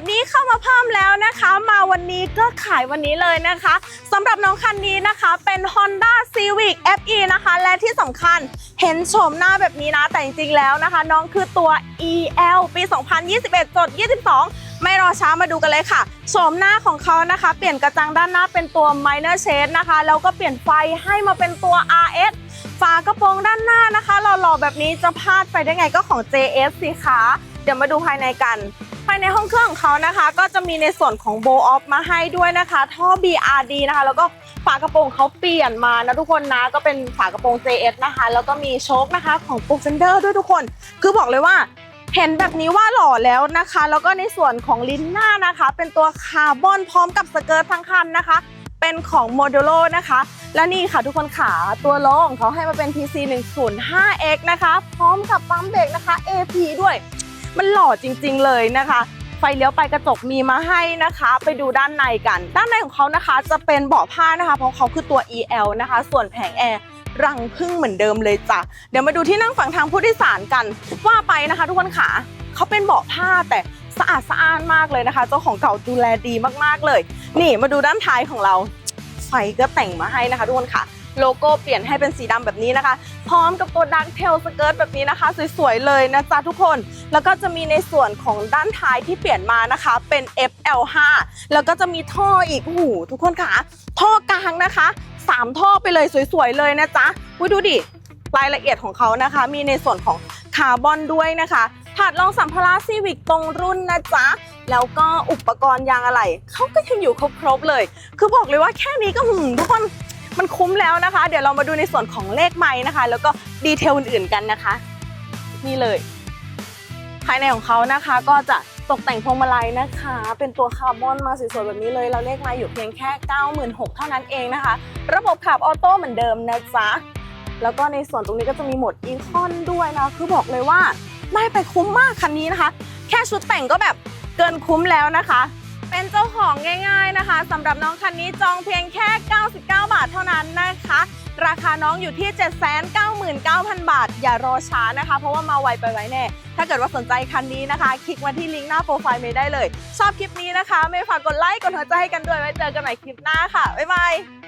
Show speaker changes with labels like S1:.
S1: แบบนี้เข้ามาเพิ่มแล้วนะคะ มาวันนี้ก็ขายวันนี้เลยนะคะสำหรับน้องคันนี้นะคะเป็น Honda Civic FE นะคะ และที่สำคัญเห็นโฉมหน้าแบบนี้นะ แต่จริงๆแล้วนะคะ น้องคือตัว EL ปี 2021จด22 ไม่รอช้ามาดูกันเลยค่ะโฉมหน้าของเขานะคะ เปลี่ยนกระจังด้านหน้าเป็นตัว Minor Shade นะคะ แล้วก็เปลี่ยนไฟให้มาเป็นตัว RS ฝากระโปรงด้านหน้านะคะหล่อๆแบบนี้จะพลาดไปได้ไงก็ของ JS สิคะเดี๋ยวมาดูภายในกัน ภายในห้องเครื่องของเขานะคะ ก็จะมีในส่วนของโบออฟมาให้ด้วยนะคะ ท่อ BRD นะคะ แล้วก็ฝากระโปรงเขาเปลี่ยนมานะทุกคนนะก็เป็นฝากระโปรง JS นะคะ แล้วก็มีโชคนะคะของ p r o f e n d e r ด้วยทุกคน คือบอกเลยว่าเห็นแบบนี้ว่าหล่อแล้วนะคะ แล้วก็ในส่วนของลิ้นหน้านะคะ เป็นตัวคาร์บอนพร้อมกับสเกิร์ตทั้งคันนะคะ เป็นของ m o d u l o นะคะ และนี่ค่ะทุกคนขาตัวโลของเขาให้มาเป็น TC 105X นะคะ พร้อมกับปั๊มเบรกนะคะ AP ด้วย มันหล่อจริง ๆ เลยนะคะไฟเลี้ยวไปกระจกมีมาให้นะคะ ไปดูด้านในกัน ด้านในของเขานะคะ จะเป็นเบาะผ้านะคะ เพราะเขาคือตัว EL นะคะ ส่วนแผงแอร์รังพึ่งเหมือนเดิมเลยจ้ะเดี๋ยวมาดูที่นั่งฝั่งทางผู้โดยสารกัน ว่าไปนะคะ ทุกคนขาเขาเป็นเบาะผ้าแต่สะอาดสะอ้านมากเลยนะคะ เจ้าของเก่าดูแลดีมากๆเลย นี่มาดูด้านท้ายของเรา ไฟก็แต่งมาให้นะคะ ทุกคนค่ะ โลโก้เปลี่ยนให้เป็นสีดำแบบนี้นะคะ พร้อมกับตัวดักเทลสเกิร์ตแบบนี้นะคะ สวยๆเลยนะจ๊ะทุกคน แล้วก็จะมีในส่วนของด้านท้ายที่เปลี่ยนมานะคะเป็น FL5 แล้วก็จะมีท่ออีกโอ้โหทุกคนค่ะ ท่อกลางนะคะสามท่อไปเลยสวยๆเลยนะจ๊ะอุ้ยดูดิรายละเอียดของเขานะคะ มีในส่วนของคาร์บอนด้วยนะคะถาดรองสัมภาระซีวิกตรงรุ่นนะจ๊ะ แล้วก็อุปกรณ์ยางอะไหล่เขาก็ยังอยู่ครบๆเลย คือบอกเลยว่าแค่นี้ก็หืมทุกคน มันคุ้มแล้วนะคะ เดี๋ยวเรามาดูในส่วนของเลขไม้นะคะ แล้วก็ดีเทลอื่นๆกันนะคะ นี่เลย ภายในของเขานะคะก็จะตกแต่งพวงมาลัยนะคะ เป็นตัวคาร์บอนมาสวยๆแบบนี้เลย เราเลขไมาอยู่เพียงแค่ 96,000เท่านั้นเองนะคะ ระบบขับออโต้เหมือนเดิมนะจ๊ะแล้วก็ในส่วนตรงนี้ก็จะมีโหมดอีคอนด้วยนะคือบอกเลยว่าได้ไปคุ้มมากคันนี้นะคะ แค่ชุดแต่งก็แบบเกินคุ้มแล้วนะคะ เป็นเจ้าของง่าย ๆนะคะสำหรับน้องคันนี้จองเพียงแค่ 99 บาทเท่านั้นนะคะ ราคาน้องอยู่ที่ 799,000 บาท อย่ารอช้านะคะ เพราะว่ามาไวไปไวแน่ ถ้าเกิดว่าสนใจคันนี้นะคะ คลิกมาที่ลิงก์หน้าโปรไฟล์เมย์ได้เลย ชอบคลิปนี้นะคะไม่ฝากกดไลค์กดหัวใจให้กันด้วยไว้เจอกันใหม่คลิปหน้าค่ะบ๊ายบาย